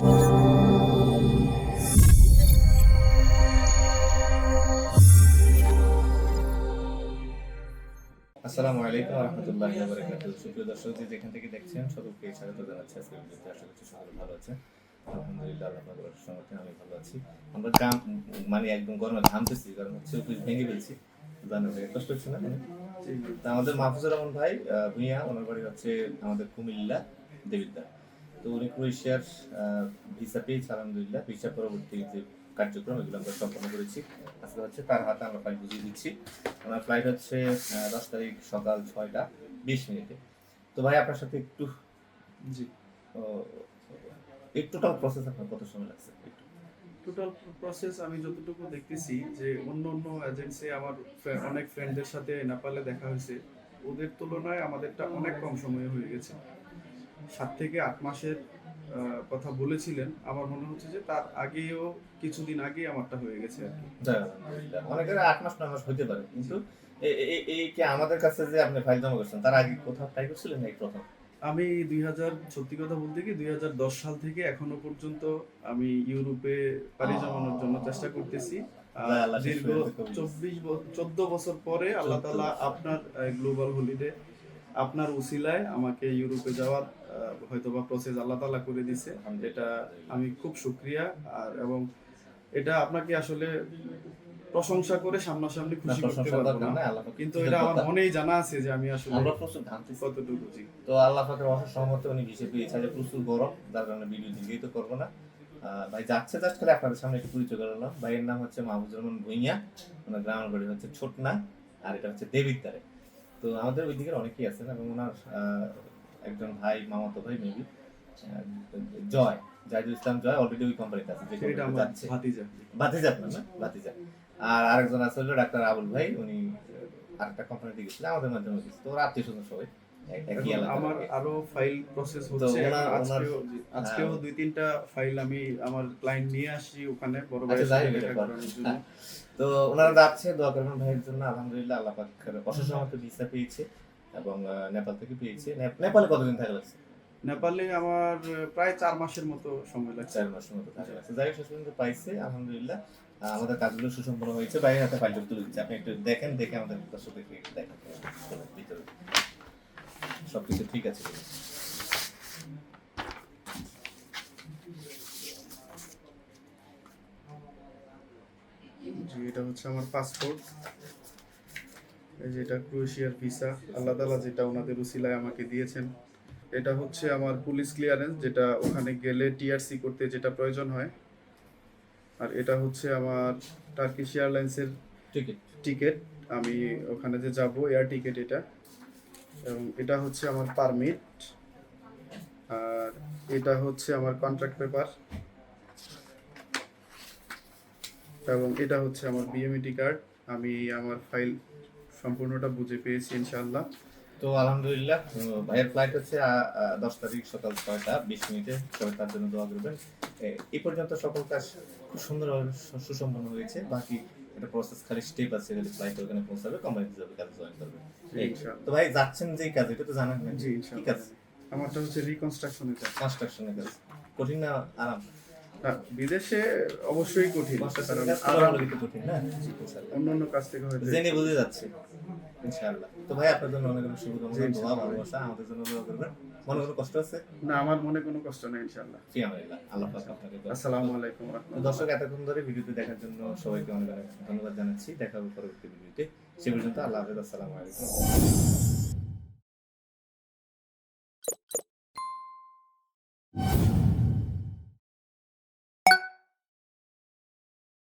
আসসালামু আলাইকুম রহমতুল্লাহ বারাকাতু সুপ্রিয় দর্শক যে যেখান থেকে দেখছেন সকলকে স্বাগত জানাচ্ছি। আজকে ভিডিওতে আশা করছি সকলে ভালো আছে আলহামদুলিল্লাহ পাকের সমর্থনে আমি ভালো আছি। আমরা গাম মানে একদম গরমে ঘামতেছি কারণ হচ্ছে ভেঙে ফেলছি। কষ্ট হচ্ছে না? আমাদের মাহফুজুর রহমান ভাই ভূঁইয়া ওনার বাড়ি হচ্ছে আমাদের কুমিল্লা দেবিদ্যা তো উনি ক্রোয়েশিয়ার ভিসা পেয়েছে আলহামদুলিল্লাহ। ভিসা পরবর্তী যে কার্যক্রম এগুলো আমরা সম্পন্ন করেছি। আজকে হচ্ছে তার হাতে আমরা ফাইল বুঝিয়ে দিচ্ছি। ওনার ফ্লাইট হচ্ছে দশ তারিখ সকাল ছয়টা বিশ মিনিটে। তো ভাই আপনার সাথে একটু জি। একটু টোটাল প্রসেস আপনার কত সময় লাগছে? টোটাল প্রসেস আমি যতটুকু দেখতেছি যে অন্য অন্য এজেন্সি আমার অনেক ফ্রেন্ডদের সাথে নেপালে দেখা হয়েছে। ওদের তুলনায় আমাদেরটা অনেক কম সময়ে হয়ে গেছে। সাত থেকে আট মাসের কথা বলেছিলেন। আমার মনে হচ্ছে যে তার আগেও কিছুদিন আগে আমারটা হয়ে গেছে আর কি। অনেকের আট মাস নয় মাস হতে পারে। কিন্তু এই কি আমাদের কাছে যে আপনি ফাইল জমা করছেন তার আগে কোথাও ট্রাই করছিলেন এই প্রথম? আমি দুই হাজার সত্যি কথা বলতে কি দুই হাজার দশ সাল থেকে এখনও পর্যন্ত আমি ইউরোপে পাড়ি জমানোর জন্য চেষ্টা করতেছি। দীর্ঘ। চব্বিশ চোদ্দ বছর পরে আল্লাহ তালা আপনার গ্লোবাল হলিডে আপনার উসিলায় আমাকে ইউরোপে যাওয়ার হয়তোবা প্রসেস আল্লাহ তালা করে দিছে। এটা আমি খুব সুক্রিয়া আর এবং এটা আপনাকে আসলে প্রশংসা করে সামনাসামনি খুশি করতে পারব না। কিন্তু এটা আমার মনেই জানা আছে যে আমি আসলে আমরা প্রচুর ঘামতেছি কতটুকু জি। তো আল্লাহ পাকের অশেষ সহমতে উনি ভিসে পেয়েছে যে প্রচুর গরম যার কারণে ভিডিও দিকেই তো করব না। ভাই যাচ্ছে জাস্ট খালি আপনাদের সামনে একটু পরিচয় করলাম ভাইয়ের নাম হচ্ছে মাহবুবুর রহমান ভুইয়া ওনার গ্রামের বাড়ি হচ্ছে ছোটনা আর এটা হচ্ছে দেবিদ্দারে তো আমাদের ওই দিকের অনেকেই আছেন এবং ওনার একজন ভাই মামাতো ভাই মেবি জয় জাহিদুল ইসলাম জয় অলরেডি ওই কোম্পানিতে আছে ভাতিজা। ভাতিজা না? আর আরেকজন আছে হলো ডাক্তার আবুল ভাই উনি আরেকটা কোম্পানিতে গেছিলেন আমাদের মাধ্যমে গেছে তো ওরা আত্মীয় স্বজন সবাই। আমার আরও ফাইল প্রসেস হচ্ছে। আজকেও হ্যাঁ। দুই তিনটা ফাইল আমি আমার ক্লায়েন্ট নিয়ে আসি ওখানে বড় আচ্ছা, জন্য। হ্যাঁ। তো ওনারা যাচ্ছে দোয়া করবেন ভাইয়ের জন্য। আলহামদুলিল্লাহ আল্লাহ পাকের অশেষ মতো ভিসা পেয়েছে এবং নেপাল থেকে পেয়েছে। নেপ- নেপালে কতদিন থাকা লাগছে? নেপালে আমার প্রায় চার মাসের মতো সময় লাগছে। চার মাসের মতো থাকা লাগছে। যাই শেষ পর্যন্ত পাইছে আলহামদুলিল্লাহ। আমাদের কাজগুলো সুসম্পন্ন হয়েছে। বাইরে হাতে ফাইলটা তুলে দিচ্ছে। আপনি একটু দেখেন দেখে আমাদের দর্শকদেরকে দেখেন। ভিতরে। সবকিছু ঠিক আছে। জি এটা হচ্ছে আমার পাসপোর্ট এই যে এটা ক্রোয়েশিয়ার ভিসা আল্লাহ তালা যেটা ওনাদের উসিলায় আমাকে দিয়েছেন এটা হচ্ছে আমার পুলিশ ক্লিয়ারেন্স যেটা ওখানে গেলে টিআরসি করতে যেটা প্রয়োজন হয়। আর এটা হচ্ছে আমার টার্কিশ এয়ারলাইন্সের আছে টিকিট আমি ওখানে যে যাব এয়ার টিকিট এটা। এবং এটা হচ্ছে আমার পারমিট আর এটা হচ্ছে আমার কন্ট্রাক্ট পেপার এবং এটা হচ্ছে আমার বিএমইটি কার্ড আমি আমার ফাইল সম্পূর্ণটা বুঝে পেয়েছি, ইনশাআল্লাহ। তো আলহামদুলিল্লাহ ভাইয়ের ফ্লাইট হচ্ছে দশ তারিখ সকাল ছয়টা, বিশ মিনিটে সবাই তার জন্য দোয়া করবেন। এ- পর্যন্ত সকল কাজ খুব সুন্দরভাবে সুসম্পন্ন হয়েছে। বাকি এটা প্রসেস খালি স্টেপ আছে খালি ফ্লাইট ওখানে পৌঁছাবে কোম্পানিতে যাবে কাজে জয়েন করবে। তো ভাই যাচ্ছেন যে কাজ এটা তো জানেন না। জি কি কাজ আমারটা হচ্ছে রিকনস্ট্রাকশনের কাজ। কনস্ট্রাকশনের কাজ। কঠিন না আরাম? না, বিদেশে অবশ্যই কঠিন কারণ কনস্ট্রাকশনের কাজ থেকে হয়তো জেনে বুঝে যাচ্ছে ইনশাআল্লাহ। তো ভাই আপনার জন্য অনেক অনেক শুভকামনা দোয়া ভালোবাসা আমাদের জন্য দোয়া করবেন। মনে কোনো কষ্ট আছে? না আমার মনে কোনো কষ্ট নেই ইনশাআল্লাহ। ফি আমানিল্লাহ আল্লাহ পাক আপনাকে আসসালামু আলাইকুম দর্শক এতক্ষণ ধরে ভিডিওটি দেখার জন্য সবাইকে অনেক অনেক ধন্যবাদ জানাচ্ছি। দেখা হবে পরবর্তী ভিডিওতে। সে পর্যন্ত আল্লাহ হাফেজ আসসালামু আলাইকুম।